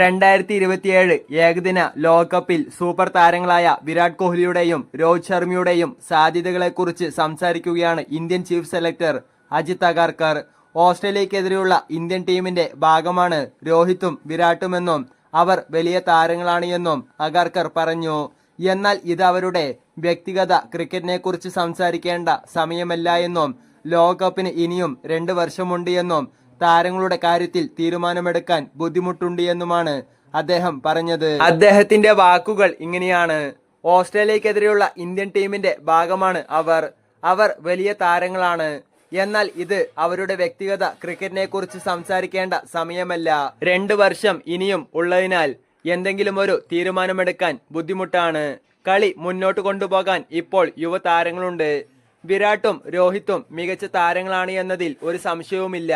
രണ്ടായിരത്തി ഇരുപത്തിയേഴ് ഏകദിന ലോകകപ്പിൽ സൂപ്പർ താരങ്ങളായ വിരാട് കോഹ്ലിയുടെയും രോഹിത് ശർമ്മയുടെയും സാധ്യതകളെക്കുറിച്ച് സംസാരിക്കുകയാണ് Indian chief selector Ajit Agarkar. ഓസ്ട്രേലിയക്കെതിരെയുള്ള Indian ടീമിന്റെ ഭാഗമാണ് രോഹിത്തും വിരാട്ടുമെന്നും അവർ വലിയ താരങ്ങളാണ് എന്നും അഗാർക്കർ പറഞ്ഞു. എന്നാൽ ഇത് അവരുടെ വ്യക്തിഗത ക്രിക്കറ്റിനെക്കുറിച്ച് സംസാരിക്കേണ്ട സമയമല്ല എന്നും ലോകകപ്പിന് ഇനിയും രണ്ട് വർഷമുണ്ട് എന്നും താരങ്ങളുടെ കാര്യത്തിൽ തീരുമാനമെടുക്കാൻ ബുദ്ധിമുട്ടുണ്ട് എന്നുമാണ് അദ്ദേഹം പറഞ്ഞത്. അദ്ദേഹത്തിന്റെ വാക്കുകൾ ഇങ്ങനെയാണ്. ഓസ്ട്രേലിയക്കെതിരെയുള്ള ഇന്ത്യൻ ടീമിന്റെ ഭാഗമാണ് അവർ. അവർ വലിയ താരങ്ങളാണ്. എന്നാൽ ഇത് അവരുടെ വ്യക്തിഗത ക്രിക്കറ്റിനെ കുറിച്ച് സംസാരിക്കേണ്ട സമയമല്ല. രണ്ട് വർഷം ഇനിയും ഉള്ളതിനാൽ എന്തെങ്കിലും ഒരു തീരുമാനമെടുക്കാൻ ബുദ്ധിമുട്ടാണ്. കളി മുന്നോട്ട് കൊണ്ടുപോകാൻ ഇപ്പോൾ യുവതാരങ്ങളുണ്ട് വിരാട്ടും രോഹിത്തും മികച്ച താരങ്ങളാണ് എന്നതിൽ ഒരു സംശയവുമില്ല.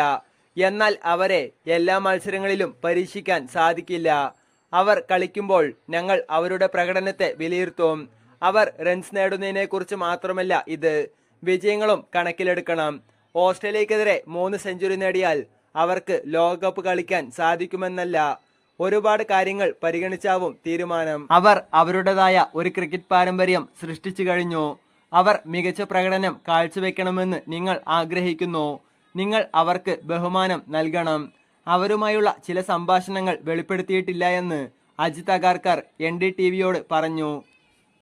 എന്നാൽ അവരെ എല്ലാ മത്സരങ്ങളിലും പരീക്ഷിക്കാൻ സാധിക്കില്ല. അവർ കളിക്കുമ്പോൾ ഞങ്ങൾ അവരുടെ പ്രകടനത്തെ വിലയിരുത്തും. അവർ റൺസ് നേടുന്നതിനെ കുറിച്ച് മാത്രമല്ല ഇത്. വിജയങ്ങളും കണക്കിലെടുക്കണം. ഓസ്ട്രേലിയക്കെതിരെ മൂന്ന് സെഞ്ചുറി നേടിയാൽ അവർക്ക് ലോകകപ്പ് കളിക്കാൻ സാധിക്കുമെന്നല്ല. ഒരുപാട് കാര്യങ്ങൾ പരിഗണിച്ചാവും തീരുമാനം. അവർ അവരുടേതായ ഒരു ക്രിക്കറ്റ് പാരമ്പര്യം സൃഷ്ടിച്ചു കഴിഞ്ഞു. അവർ മികച്ച പ്രകടനം കാഴ്ചവെക്കണമെന്ന് നിങ്ങൾ ആഗ്രഹിക്കുന്നു. നിങ്ങൾ അവർക്ക് ബഹുമാനം നൽകണം. അവരുമായുള്ള ചില സംഭാഷണങ്ങൾ വെളിപ്പെടുത്തിയിട്ടില്ല എന്ന് Ajit Agarkar N D T വിയോട് പറഞ്ഞു.